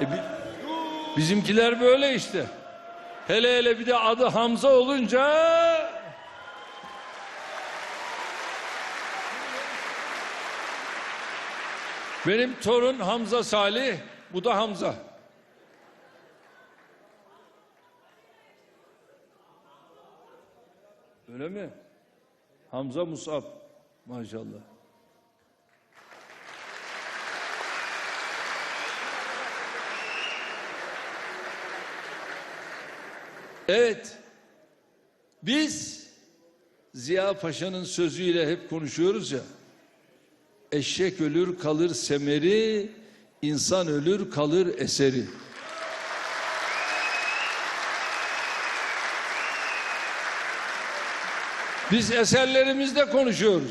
E, bi- bizimkiler böyle işte. Hele hele bir de adı Hamza olunca Benim torun Hamza Salih, bu da Hamza. Öyle mi? Hamza Musab. Maşallah. Evet. Biz Ziya Paşa'nın sözüyle hep konuşuyoruz ya. Eşek ölür kalır semeri, insan ölür kalır eseri. Biz eserlerimizde konuşuyoruz.